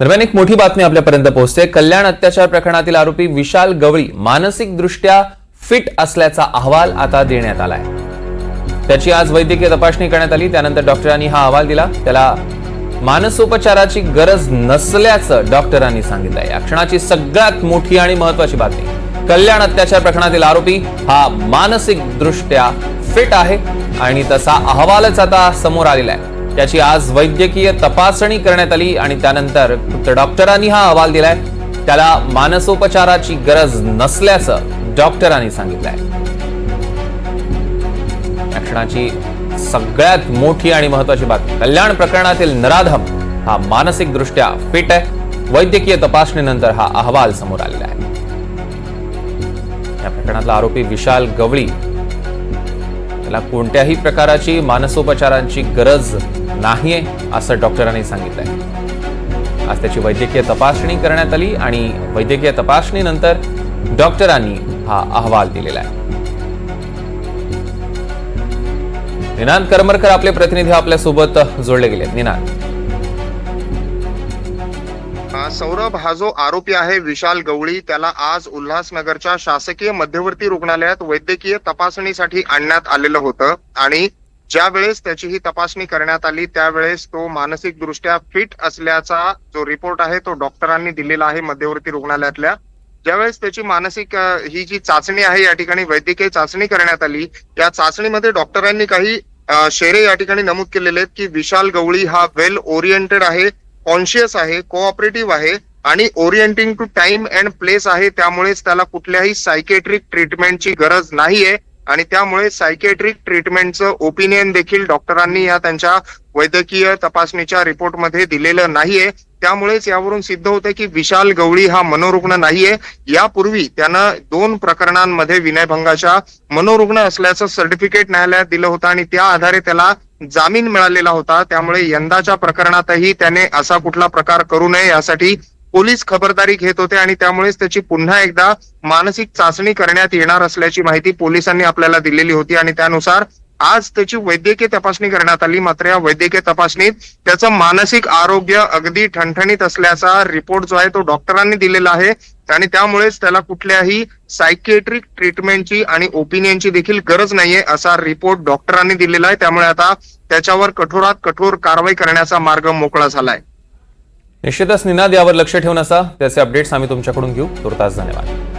दरम्यान एक मोठी बातमी आपल्यापर्यंत पोहोचते. कल्याण अत्याचार प्रकरणातील आरोपी विशाल गवळी मानसिकदृष्ट्या फिट असल्याचा अहवाल आता देण्यात आलाय. त्याची आज वैद्यकीय तपासणी करण्यात आली. त्यानंतर डॉक्टरांनी हा अहवाल दिला. त्याला मानसोपचाराची गरज नसल्याचं डॉक्टरांनी सांगितलंय या क्षणाची सगळ्यात मोठी आणि महत्वाची बातमी कल्याण अत्याचार प्रकरणातील आरोपी हा मानसिकदृष्ट्या फिट आहे आणि तसा अहवालच आता समोर आलेला आहे. त्याची आज वैद्यकीय तपासणी करण्यात आली आणि त्यानंतर डॉक्टरांनी हा अहवाल दिलाय. त्याला मानसोपचाराची गरज नसल्याचं डॉक्टरांनी सांगितलंय. क्षणाची सगळ्यात मोठी आणि महत्वाची बातमी कल्याण प्रकरणातील नराधम हा मानसिक दृष्ट्या फिट आहे. वैद्यकीय तपासणीनंतर हा अहवाल समोर आलेला आहे. या प्रकरणातला आरोपी विशाल गवळी त्याला कोणत्याही प्रकाराची मानसोपचारांची गरज नाहीये असं डॉक्टरांनी सांगितलंय. आज त्याची वैद्यकीय तपासणी करण्यात आली आणि वैद्यकीय तपासणीनंतर डॉक्टरांनी हा अहवाल दिलेला आहे. निनाद करमरकर आपले प्रतिनिधी आपल्यासोबत जोडले गेले निनाद सौरभ हा जो आरोपी आहे विशाल गवळी त्याला आज उल्हासनगरच्या शासकीय मध्यवर्ती रुग्णालयात वैद्यकीय तपासणीसाठी आणण्यात आलेलं होतं आणि ज्या वेळेस त्याची ही तपासणी करण्यात आली त्यावेळेस तो मानसिक दृष्ट्या फिट असल्याचा जो रिपोर्ट आहे तो डॉक्टरांनी दिलेला आहे मध्यवर्ती रुग्णालयातल्या. ज्यावेळेस त्याची मानसिक ही जी चाचणी आहे या ठिकाणी वैद्यकीय चाचणी करण्यात आली या चाचणीमध्ये डॉक्टरांनी काही शेरे या ठिकाणी नमूद केलेले आहेत की विशाल गवळी हा वेल ओरिएंटेड आहे कॉन्शियस आहे कोऑपरेटिव्ह आहे आणि orienting to time and place आहे त्यामुळेच त्याला कुठल्याही सायकेट्रिक ट्रीटमेंटची गरज नाहीये. आणि त्यामुळे सायकेट्रिक ट्रीटमेंटचं ओपिनियन देखील डॉक्टरांनी या त्यांच्या वैद्यकीय तपासणीच्या रिपोर्टमध्ये दिलेलं नाहीये. त्यामुळेच यावरून सिद्ध होतं की विशाल गवळी हा मनोरुग्ण नाहीये. यापूर्वी त्यानं दोन प्रकरणांमध्ये विनयभंगाच्या मनोरुग्ण असल्याचं सर्टिफिकेट न्यायालयात दिलं होतं आणि त्या आधारे त्याला जामीन मिळालेला होता त्यामुळे यंदाच्या प्रकरणातही त्याने असा कुठला प्रकार करू नये यासाठी पोलीस खबरदारी घेत होते आणि त्यामुळेच त्याची पुन्हा एकदा मानसिक चाचणी करण्यात येणार असल्याची माहिती पोलिसांनी आपल्याला दिलेली होती आणि त्यानुसार आज त्याची वैद्यकीय तपासणी करण्यात आली. मात्र या वैद्यकीय तपासणीत त्याचं मानसिक आरोग्य अगदी ठणठणीत असल्याचा रिपोर्ट जो आहे तो डॉक्टरांनी दिलेला आहे. आणि त्यामुळेच त्याला कुठल्याही सायकेट्रिक ट्रीटमेंटची आणि ओपिनियनची देखील गरज नाहीये असा रिपोर्ट डॉक्टरांनी दिलेला आहे. त्यामुळे आता त्याच्यावर कठोरात कठोर कारवाई करण्याचा मार्ग मोकळा झालाय. निश्चितच निनाद यावर लक्ष ठेवून असा. त्याचे अपडेट्स आम्ही तुमच्याकडून घेऊ. तुर्तास धन्यवाद.